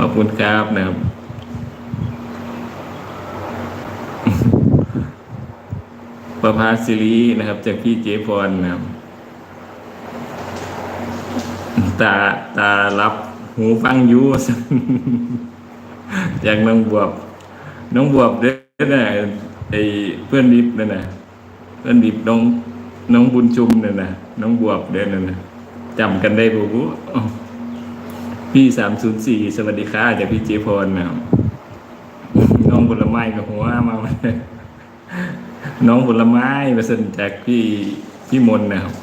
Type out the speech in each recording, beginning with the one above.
ขอบคุณครับนะครับประภาสิรินะครับ จากพี่เจพรนะครับ ตาตารับหูฟังอยูจากน้องบวบ น้องบวบเด้อนะไอเพื่อนดิบนั่นนะเพื่อนดิบน้องน้องบุญชุมนั่นนะน้องบวบเด้อนั่นนะจำกันได้บูบู พี่สามศูนย์สี่สวัสดีค่ะจากพี่เจพรนะครับน้องผลไม้กับหัวมาน้องผลไม้มาสนจากพี่พี่มนนะครับ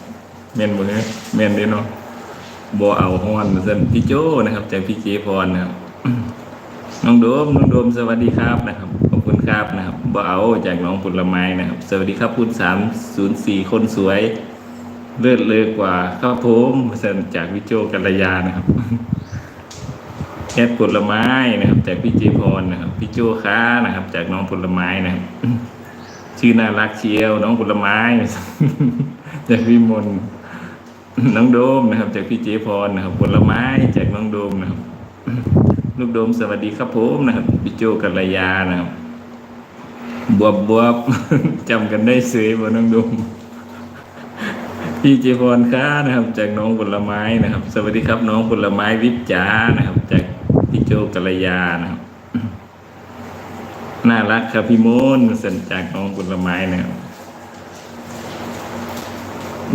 เมนบ่เนี่ยเมนเด้เนาะบ่เอาฮอนมาสั่นพี่โจนะครับ จากพี่เจพรนะครับน้องโดมน้องโดมสวัสดีครับนะครับขอบคุณครับนะครับบ่เอาจากน้องผลไม้นะครับ สวัสดีครับคุณสามศูนย์สี่คนสวย เลือดเลอกว่าข้าพมมาสั่นจากพี่โจกัลยานะครับ แอดผลไม้นะครับ จากพี่เจพรนะครับ พี่โจค้านะครับ จากน้องผลไม้นะครับ ชื่อน่ารักเชียว น้องผลไม้ จากพี่มนน้องโดมนะครับ จากพี่เจพรนะครับ ผลไม้จากน้องโดมนะครับ ลูกโดมสวัสดีครับผมนะครับพี่โจกัลยานะครับ บวบบวบจำกันได้ซื้อบ่น้องโดมพี่เจพรค้านะครับ จากน้องผลไม้นะครับ สวัสดีครับน้องผลไม้วิบจ๋านะครับจาก พี่โจกัลยานะครับ น่ารักครับพี่โมนสันจากน้องผลไม้นะครับ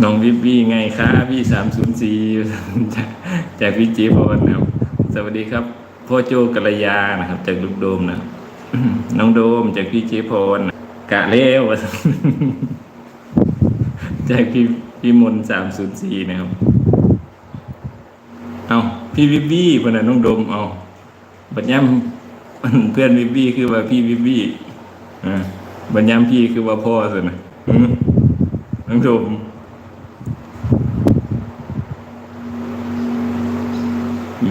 น้องวิบวี่ไงคะพี่สามศูนย์สี่จากพี่เจพรนะครับ สวัสดีครับพ่อโจกัลยานะครับ จากลูกโดมนะครับน้องโดมจากพี่เจพรกะเลวจากพี่พี่มนสามศูนย์สี่นะครับ เอาพี่วิบวี่คนนั้นน้องโดมเอา บัดย้ำเพื่อนวิบวี่คือว่าพี่วิบวี่อ่าบัดย้ำพี่คือว่าพ่อสินะอืมน้งโดม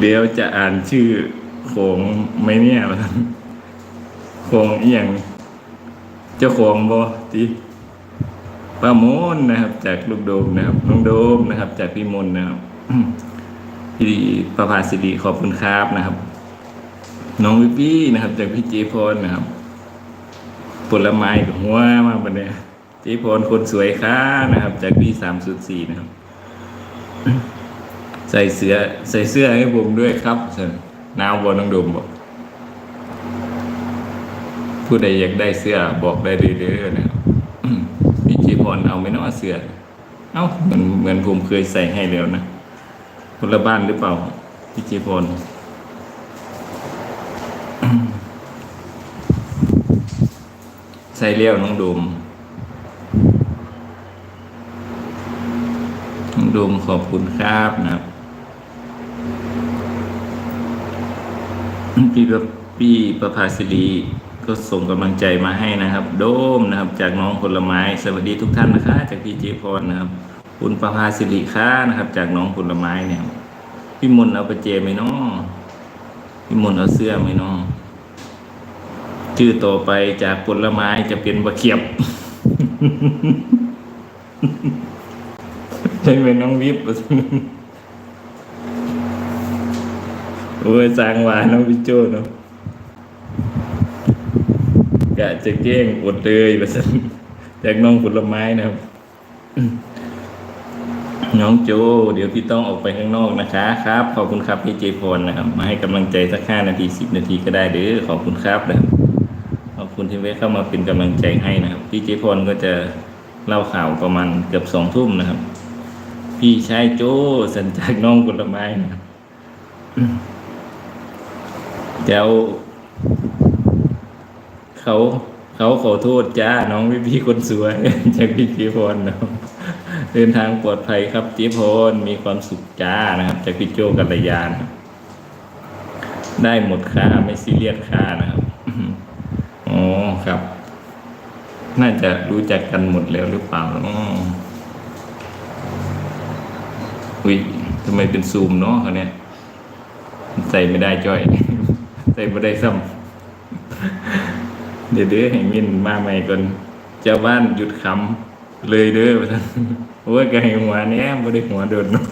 เดี๋ยวจะอ่านชื่อของไม่เนี่ยวะของเอียงเจ้าของบอตีป้าโมนนะครับ จากลูกโดมนะครับน้องโดมนะครับ จากพี่มนนะครับพี่ประภาสิริขอบคุณครับนะครับ น้องวิปปี้นะครับ จากพี่เจพรนะครับ ผลไม้กับหัวมาบันเนี่ยเจพรคนสวยค่ะนะครับ จากพี่สามสุดสี่นะครับ ใส่เสื้อใส่เสื้อให้ผมด้วยครับเชิญนาวบอน้องดมบอกผู้ใดอยากได้เสื้อบอกได้เรื่อยๆนะครับพี่จีพรเอาไม่น้อเสื้อเอ้าเหมือนเหมือนผมเคยใส่ให้แล้วนะคนละบ้านหรือเปล่าพี่จีพร ใส่เลี้ยวน้องโดมน้องโดมขอบคุณครับนะครับพี่ประพี่ประภาสิริก็ส่งกำลังใจมาให้นะครับ โดมนะครับ จากน้องผลไม้ สวัสดีทุกท่านนะคะ จากพี่เจพรนะครับ คุณประภาสิริค้านะครับ จากน้องผลไม้เนี่ยพี่มนต์เอาไปเจไหมน้อพี่มนต์เอาเสื้อไหมน้อ ชื่อต่อไปจากผลไม้จะเป็นบะเขียบ ใช่ไหมน้องวิบโอ้ยสร้างหวานน้องพี่โจเนาะกะจะแกล้งอดเลยแบบนั้นจากน้องผลไม้นะครับ น้องโจ เดี๋ยวพี่ต้องออกไปข้างนอกนะคะ ครับ ขอบคุณครับพี่เจพรนะครับ มาให้กำลังใจสักห้านาทีสิบนาทีก็ได้เด้อขอบคุณครับนะครับ อบคุณที่แวเข้ามาเป็นกำลังใจให้นะครับ พี่เจพรก็จะเล่าข่าวประมาณเกือบสองทุ่มนะครับ พี่ชายโจสัญจากน้องผลไม้นะครับเจ้าเขาเขาขอโทษจ้าน้องพี่พี่คนสวย จากพี่จีพรนะครับเดินทางปลอดภัยครับจีพรมีความสุขจ้านะครับ จากพี่โจกัลยานได้หมดค่าไม่ซีเรียสค่านะครับ ครับ น่าจะรู้จักกันหมดแล้วหรือเปล่าอุ้ยทำไมเป็นซูมเนาะเขาเนี่ยใส่ไม่ได้จ้อย ใส่ไม่ได้ซ้ำเดี๋ยวเด้อให้มินมาใหม่ก่อนเจ้าบ้านหยุดคำเลยเด้อว่าซั่นโอ้ยก็ให้หัวแหน่ไม่ได้หัวโดนเนาะ